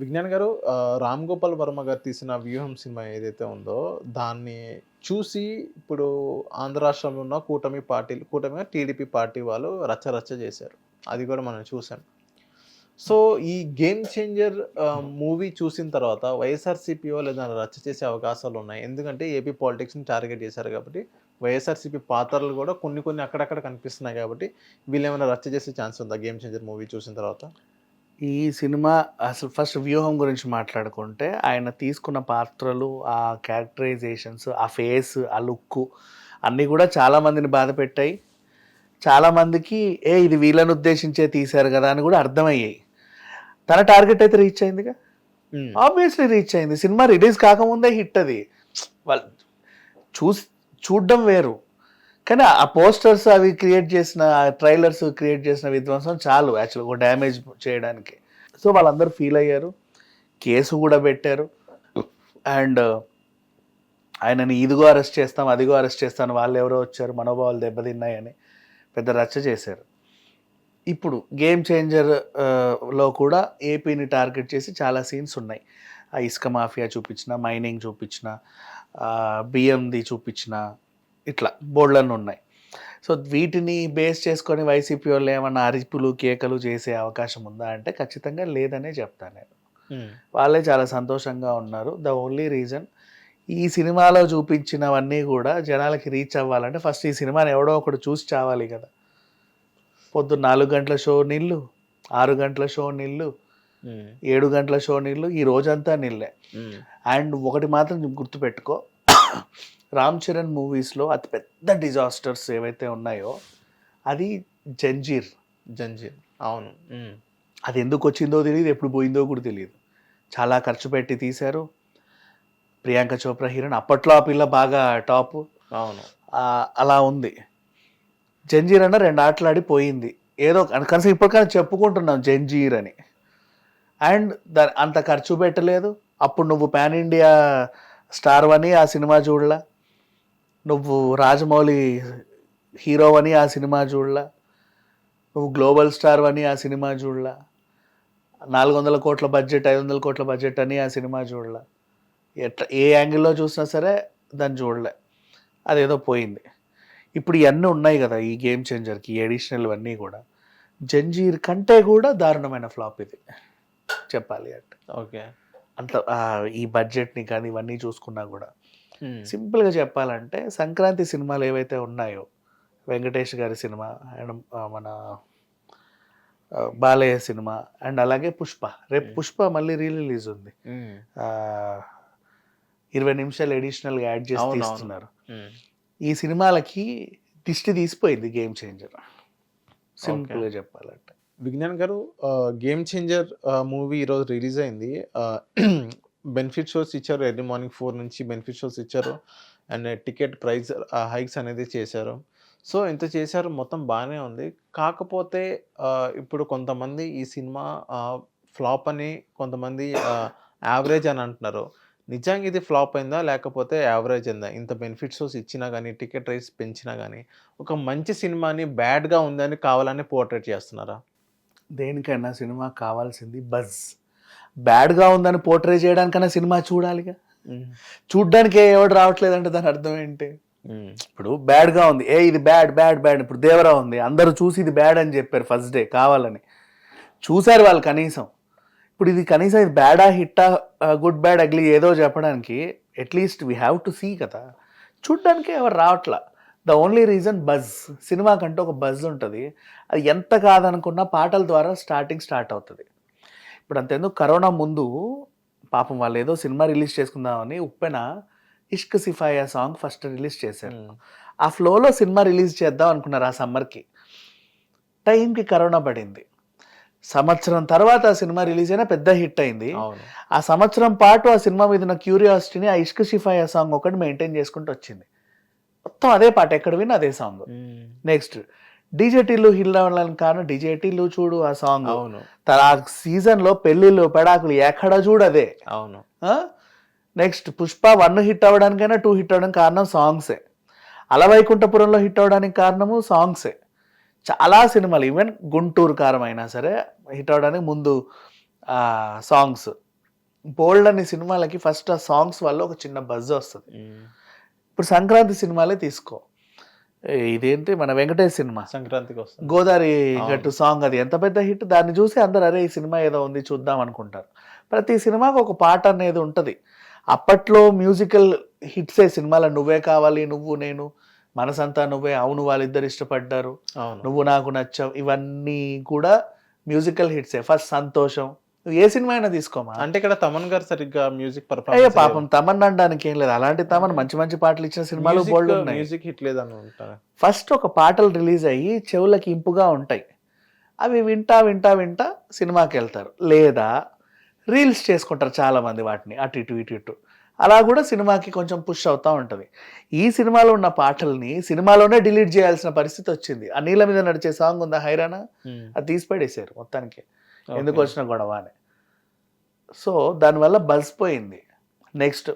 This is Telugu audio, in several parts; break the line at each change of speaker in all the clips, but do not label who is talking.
విజ్ఞాన్ గారు రామ్ గోపాల్ వర్మ గారు తీసిన వ్యూహం సినిమా ఏదైతే ఉందో దాన్ని చూసి ఇప్పుడు ఆంధ్ర రాష్ట్రంలో ఉన్న కూటమి పార్టీలు కూటమి టీడీపీ పార్టీ వాళ్ళు రచ్చ రచ్చ చేశారు. అది కూడా మనం చూసాం. సో ఈ గేమ్ చేంజర్ మూవీ చూసిన తర్వాత వైఎస్ఆర్సీపీ వాళ్ళు రచ్చ చేసే అవకాశాలు ఉన్నాయి. ఎందుకంటే ఏపీ పాలిటిక్స్ని టార్గెట్ చేశారు కాబట్టి వైఎస్ఆర్సీపీ పాత్రలు కూడా కొన్ని కొన్ని అక్కడక్కడ కనిపిస్తున్నాయి కాబట్టి వీళ్ళు ఏమైనా రచ్చ చేసే ఛాన్స్ ఉందా గేమ్ చేంజర్ మూవీ చూసిన తర్వాత?
ఈ సినిమా అసలు ఫస్ట్ వ్యూహం గురించి మాట్లాడుకుంటే ఆయన తీసుకున్న పాత్రలు ఆ క్యారెక్టరైజేషన్స్ ఆ ఫేస్ ఆ లుక్ అన్నీ కూడా చాలా మందిని బాధ పెట్టాయి. చాలా మందికి ఏ ఇది వీళ్ళని ఉద్దేశించే తీశారు కదా అని కూడా అర్థమయ్యాయి. తన టార్గెట్ అయితే రీచ్ అయిందిగా. ఆబ్వియస్లీ రీచ్ అయింది. సినిమా రిలీజ్ కాకముందే హిట్ అది. వాళ్ళు చూసి చూడడం వేరు. కానీ ఆ పోస్టర్స్ అవి క్రియేట్ చేసిన ట్రైలర్స్ క్రియేట్ చేసిన విధ్వంసం చాలు యాక్చువల్గా ఒక డ్యామేజ్ చేయడానికి. సో వాళ్ళందరూ ఫీల్ అయ్యారు. కేసు కూడా పెట్టారు. అండ్ ఆయనని ఇదిగో అరెస్ట్ చేస్తాం అదిగో అరెస్ట్ చేస్తాను వాళ్ళు ఎవరో వచ్చారు మనోభావాలు దెబ్బతిన్నాయని పెద్ద రచ్చ చేశారు. ఇప్పుడు గేమ్ చేంజర్లో కూడా ఏపీని టార్గెట్ చేసి చాలా సీన్స్ ఉన్నాయి. ఆ ఇసుక మాఫియా చూపించిన మైనింగ్ చూపించిన బియ్యంది చూపించిన ఇట్లా బోర్డులన్నీ ఉన్నాయి సో వీటిని బేస్ చేసుకొని వైసీపీ వాళ్ళు ఏమన్నా అరిపులు కేకలు చేసే అవకాశం ఉందా అంటే ఖచ్చితంగా లేదనే చెప్తాను నేను
మ్మ్.
వాళ్ళే చాలా సంతోషంగా ఉన్నారు ద ఓన్లీ రీజన్ ఈ సినిమాలో చూపించినవన్నీ కూడా జనాలకి రీచ్ అవ్వాలంటే ఫస్ట్ ఈ సినిమాని ఎవడో ఒకడు చూసి చావాలి కదా పొద్దున్న నాలుగు గంటల షో నీళ్ళు ఆరు గంటల షో నీళ్ళు
మ్మ్.
ఏడు గంటల షో నీళ్ళు ఈ రోజంతా నీళ్ళే
మ్మ్.
అండ్ ఒకటి మాత్రం గుర్తుపెట్టుకో రామ్ చరణ్ మూవీస్లో అతి పెద్ద డిజాస్టర్స్ ఏవైతే ఉన్నాయో అది జంజీర్.
జంజీర్. అవును.
అది ఎందుకు వచ్చిందో తెలియదు ఎప్పుడు పోయిందో కూడా తెలియదు. చాలా ఖర్చు పెట్టి తీశారు. ప్రియాంక చోప్రా హీరోయిన్. అప్పట్లో ఆ పిల్ల బాగా టాప్.
అవును.
అలా ఉంది. జంజీర్ అన్న రెండు ఆటలు ఆడి పోయింది. ఏదో కనీసం ఇప్పటికైనా చెప్పుకుంటున్నాం జంజీర్ అని. అండ్ దాని అంత ఖర్చు పెట్టలేదు. అప్పుడు నువ్వు పాన్ ఇండియా స్టార్ అని ఆ సినిమా చూడలా. నువ్వు రాజమౌళి హీరో అని ఆ సినిమా చూడలా. నువ్వు గ్లోబల్ స్టార్ అని ఆ సినిమా చూడలా. నాలుగు వందల కోట్ల బడ్జెట్ ఐదు వందల కోట్ల బడ్జెట్ అని ఆ సినిమా చూడలా. ఎట్లా ఏ యాంగిల్లో చూసినా సరే దాన్ని చూడలే. అదేదో పోయింది. ఇప్పుడు ఇవన్నీ ఉన్నాయి కదా ఈ గేమ్ చేంజర్కి ఎడిషనల్ అన్నీ కూడా. జంజీర్ కంటే కూడా దారుణమైన ఫ్లాప్ ఇది. చెప్పాలి అంటే.
ఓకే.
అంత ఈ బడ్జెట్ని కానీ ఇవన్నీ చూసుకున్నా కూడా. సింపుల్గా చెప్పాలంటే సంక్రాంతి సినిమాలు ఏవైతే ఉన్నాయో వెంకటేష్ గారి సినిమా అండ్ మన బాలయ్య సినిమా అండ్ అలాగే పుష్ప. రేపు. పుష్ప మళ్ళీ రీ రిలీజ్ ఉంది. ఇరవై నిమిషాలు అడిషనల్గా యాడ్ చేసి. తీస్తున్నారు. ఈ సినిమాలకి దిష్టి తీసిపోయింది గేమ్ చేంజర్. సింపుల్గా చెప్పాలంటే.
విజ్ఞాన్ గారు గేమ్ చేంజర్ మూవీ ఈరోజు రిలీజ్ అయింది. బెనిఫిట్ షోస్ ఇచ్చారు. ఎర్లీ మార్నింగ్ ఫోర్ నుంచి బెనిఫిట్ షోస్ ఇచ్చారు. అండ్ టికెట్ ప్రైస్ హైక్స్ అనేది చేశారు. సో ఇంత చేశారు. మొత్తం బాగానే ఉంది. కాకపోతే ఇప్పుడు కొంతమంది ఈ సినిమా ఫ్లాప్ అని కొంతమంది యావరేజ్ అని అంటున్నారు. నిజంగా ఇది ఫ్లాప్ అయిందా? లేకపోతే యావరేజ్ అయిందా? ఇంత బెనిఫిట్ షోస్ ఇచ్చినా కానీ టికెట్ రైస్ పెంచినా కానీ ఒక మంచి సినిమాని బ్యాడ్గా ఉందని కావాలని పోర్ట్రేట్ చేస్తున్నారా?
దేనికైనా సినిమా కావాల్సింది బజ్. బ్యాడ్గా ఉందని పోర్ట్రే చేయడానికైనా సినిమా చూడాలిగా. చూడ్డానికి ఎవడు రావట్లేదంటే దాని అర్థం ఏంటి? ఇప్పుడు బ్యాడ్గా ఉంది. ఏ ఇది బ్యాడ్ బ్యాడ్ బ్యాడ్. ఇప్పుడు దేవరా ఉంది. అందరూ చూసి ఇది బ్యాడ్ అని చెప్పారు ఫస్ట్ డే కావాలని. చూశారు వాళ్ళు కనీసం. ఇప్పుడు ఇది కనీసం ఇది బ్యాడా హిట్టా గుడ్ బ్యాడ్ అగ్లీ ఏదో చెప్పడానికి at least we have to see కదా. చూడ్డానికి ఎవరు రావట్లా. The only reason buzz cinema కంటే ఒక బజ్ ఉంటుంది. అది ఎంత కాదనుకున్నా పాటల ద్వారా స్టార్టింగ్ స్టార్ట్ అవుతుంది. ఇప్పుడు అంతెందుకు కరోనా ముందు పాపం వాళ్ళు ఏదో సినిమా రిలీజ్ చేసుకుందామని Uppena Ishq Sifaya song first release చేశారు. ఆ ఫ్లోలో సినిమా రిలీజ్ చేద్దాం అనుకున్నారు ఆ సమ్మర్కి. టైంకి కరోనా పడింది. సంవత్సరం తర్వాత ఆ సినిమా రిలీజ్ అయినా పెద్ద హిట్ అయింది. ఆ సంవత్సరం పాటు ఆ సినిమా మీద ఉన్న క్యూరియాసిటీని ఆ ఇష్క్ సిఫాయా సాంగ్ ఒకటి మెయింటైన్ చేసుకుంటూ వచ్చింది. మొత్తం అదే పాట ఎక్కడ విన్నా అదే సాంగ్. నెక్స్ట్ డీజేటీలు హిల్ అవ్వడానికి కారణం డీజేటీలు చూడు ఆ సాంగ్.
అవును.
ఆ సీజన్లో పెళ్ళిళ్ళు పెడాకులు ఎక్కడ చూడు అదే.
అవును.
నెక్స్ట్ పుష్ప వన్ హిట్ అవ్వడానికైనా టూ హిట్ అవ్వడానికి కారణం సాంగ్సే. అలవైకుంఠపురంలో హిట్ అవ్వడానికి కారణము సాంగ్సే. చాలా సినిమాలు ఈవెన్ గుంటూరు కారం అయినా సరే హిట్ అవ్వడానికి ముందు ఆ సాంగ్స్. బోల్డ్ అనే సినిమాలకి ఫస్ట్ ఆ సాంగ్స్ వల్ల ఒక చిన్న బజ్ వస్తుంది. ఇప్పుడు సంక్రాంతి సినిమాలే తీసుకో. ఇదేంటి మన వెంకటేష్ సినిమా?
సంక్రాంతికి వస్తుంది.
గోదావరి. గట్టు సాంగ్ అది. ఎంత పెద్ద హిట్? దాన్ని చూసి అందరు అరే ఈ సినిమా ఏదో ఉంది చూద్దాం అనుకుంటారు. ప్రతి సినిమాకి ఒక పాట అనేది ఉంటుంది. అప్పట్లో మ్యూజికల్ హిట్సే సినిమాలో నువ్వే కావాలి నువ్వు నేను మనసంతా నువ్వే అవును వాళ్ళిద్దరు ఇష్టపడ్డారు నువ్వు నాకు నచ్చావు ఇవన్నీ కూడా మ్యూజికల్ హిట్సే ఫస్ట్ సంతోషం నువ్వు ఏ సినిమా అయినా తీసుకోమా?
అంటే ఇక్కడ తమన్ గారు సరిగ్గా మ్యూజిక్
అయ్యో పాపం తమన్ అనడానికి ఏం లేదు. అలాంటి తమన్ మంచి మంచి పాటలు ఇచ్చిన సినిమాలు బోల్డ్ ఉన్నాయి.
మ్యూజిక్ హిట్ లేదని ఉంటారు.
ఫస్ట్ ఒక పాటలు రిలీజ్ అయ్యి చెవులకి ఇంపుగా ఉంటాయి. అవి వింటా వింటా వింటా సినిమాకి వెళ్తారు. లేదా రీల్స్ చేసుకుంటారు చాలా మంది వాటిని అటు ఇటు ఇటు ఇటు. అలా కూడా సినిమాకి కొంచెం పుష్ అవుతూ ఉంటుంది. ఈ సినిమాలో ఉన్న పాటల్ని సినిమాలోనే డిలీట్ చేయాల్సిన పరిస్థితి వచ్చింది. ఆ నీళ్ళ మీద నడిచే సాంగ్ ఉందా హైరానా? అది తీసి పడేశారు మొత్తానికి. ఎందుకు వచ్చిన గొడవ అని సో దానివల్ల బస్ పోయింది నెక్స్ట్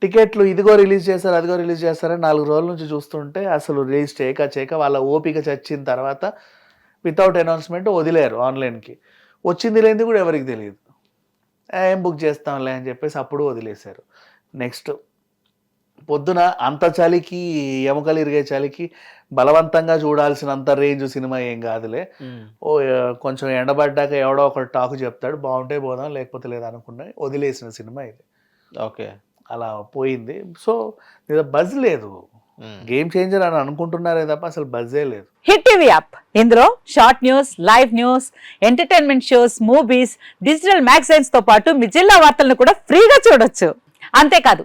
టికెట్లు ఇదిగో రిలీజ్ చేశారు అదిగో రిలీజ్ చేస్తారని నాలుగు రోజుల నుంచి చూస్తుంటే అసలు రిలీజ్ చేయక చేయక వాళ్ళ ఓపిక చచ్చిన తర్వాత వితౌట్ అనౌన్స్మెంట్ వదిలేరు ఆన్లైన్కి. వచ్చింది లేనిది కూడా ఎవరికి తెలియదు. ఏం బుక్ చేస్తాంలే అని చెప్పేసి అప్పుడు వదిలేశారు. నెక్స్ట్ పొద్దున అంత చలికి ఎముకలు ఇరిగే చలికి బలవంతంగా చూడాల్సినంత రేంజ్ సినిమా ఏం కాదులే. ఓ కొంచెం ఎండబడ్డాక ఎవడో ఒకటి టాక్ చెప్తాడు బాగుంటే పోదాం లేకపోతే లేదనుకున్నా వదిలేసిన సినిమా ఇది.
ఓకే.
అలా పోయింది. సో బజ్ లేదు. గేమ్ చేంజర్ అని అనుకుంటున్నారే తప్ప అసలు బజ్జే లేదు.
Hit TV app. ఇందులో short news live news entertainment shows movies digital మ్యాగజైన్స్తో పాటు మీ జిల్లా వార్తలను కూడా ఫ్రీగా చూడొచ్చు. అంతేకాదు